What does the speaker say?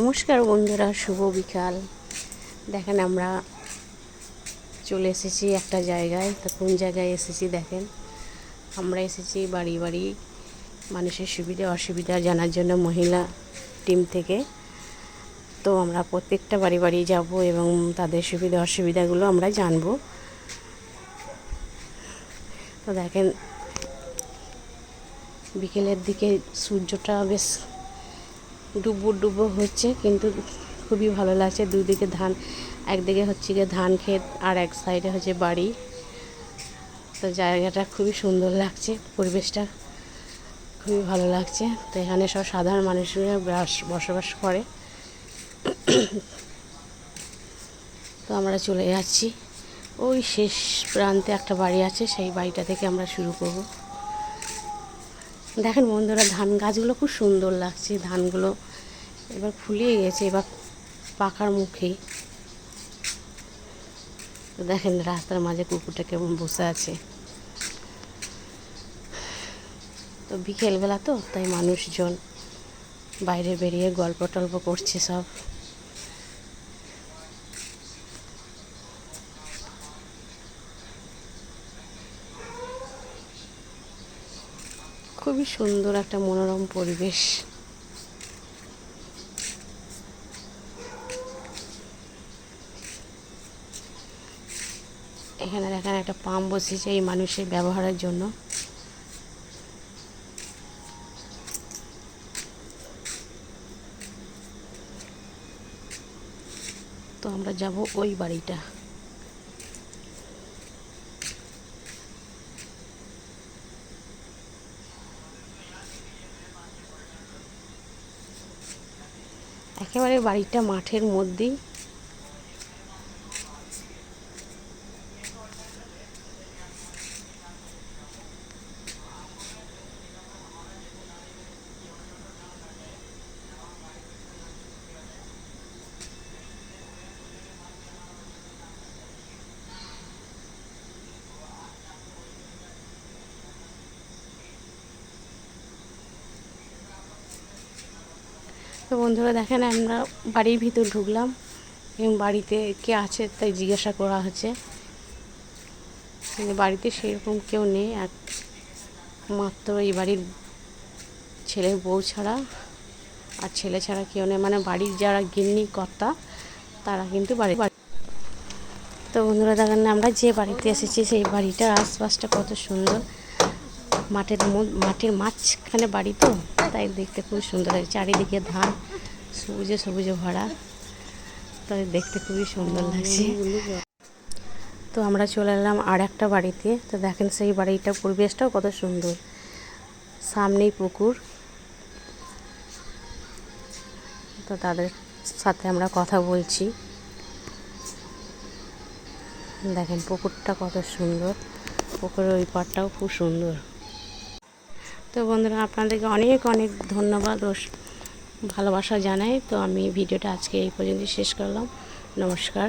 নমস্কার বন্ধুরা, শুভ বিকাল। দেখেন আমরা চলে এসেছি একটা জায়গায়। তো কোন জায়গায় এসেছি দেখেন? আমরা এসেছি বাড়ি বাড়ি মানুষের সুবিধা অসুবিধা জানার জন্য মহিলা টিম থেকে। তো আমরা প্রত্যেকটা বাড়ি বাড়ি যাব এবং তাদের সুবিধা অসুবিধাগুলো আমরা জানব। তো দেখেন, বিকেলের দিকে সূর্যটা বেশ ডুবো ডুবো হচ্ছে, কিন্তু খুবই ভালো লাগছে। দুদিকে ধান, একদিকে হচ্ছে গিয়ে ধান ক্ষেত আর এক সাইডে হচ্ছে বাড়ি। তো জায়গাটা খুবই সুন্দর লাগছে, পরিবেশটা খুবই ভালো লাগছে। তো এখানে সব সাধারণ মানুষরা বাস- বসবাস করে। তো আমরা চলে যাচ্ছি। ওই শেষ প্রান্তে একটা বাড়ি আছে, সেই বাড়িটা থেকে আমরা শুরু করব। দেখেন বন্ধুরা, ধান গাছগুলো খুব সুন্দর লাগছে, ধানগুলো এবার ফুলিয়ে গেছে, এবার পাকার মুখে দেখেন রাস্তার মাঝে কুকুরটা কেমন বসে আছে। তো বিকেলবেলা তো, তাই মানুষজন বাইরে বেরিয়ে গল্প টল্প করছে সব। খুবই সুন্দর একটা মনোরম পরিবেশ। এখানে দেখেন একটা পাম্প বসেছে এই মানুষের ব্যবহারের জন্য। তো আমরা যাব ওই বাড়িটা। একেবারে বাড়িটা মাঠের মধ্যেই। তো বন্ধুরা দেখেন আমরা বাড়ির ভিতর ঢুকলাম এবং বাড়িতে কে আছে তাই জিজ্ঞাসা করা হচ্ছে। বাড়িতে সেরকম কেউ নেই এক মাত্র এই বাড়ির ছেলের বউ ছাড়া আর ছেলে ছাড়া কেউ নেই। মানে বাড়ির যারা গিন্নি কর্তা, তারা কিন্তু বাড়ি- তো বন্ধুরা দেখেন আমরা যে বাড়িতে এসেছি সেই বাড়িটার আশপাশটা কত সুন্দর। মাঠের মাঠের মাঝখানে বাড়ি তো, তাই দেখতে খুব সুন্দর লাগে চারিদিকে ধান, সবুজে সবুজে ভরা, তাই দেখতে খুবই সুন্দর লাগছে। তো আমরা চলে এলাম আর একটা বাড়িতে। তো দেখেন সেই বাড়িটার পরিবেশটাও কত সুন্দর। সামনেই পুকুর। তো তাদের সাথে আমরা কথা বলছি। দেখেন পুকুরটা কত সুন্দর। পুকুরের ওই পাড়টাও খুব সুন্দর। তো বন্ধুরা, আপনাদেরকে অনেক অনেক ধন্যবাদ ও ভালোবাসা জানাই। তো আমি ভিডিওটা আজকে এই পর্যন্ত শেষ করলাম। নমস্কার।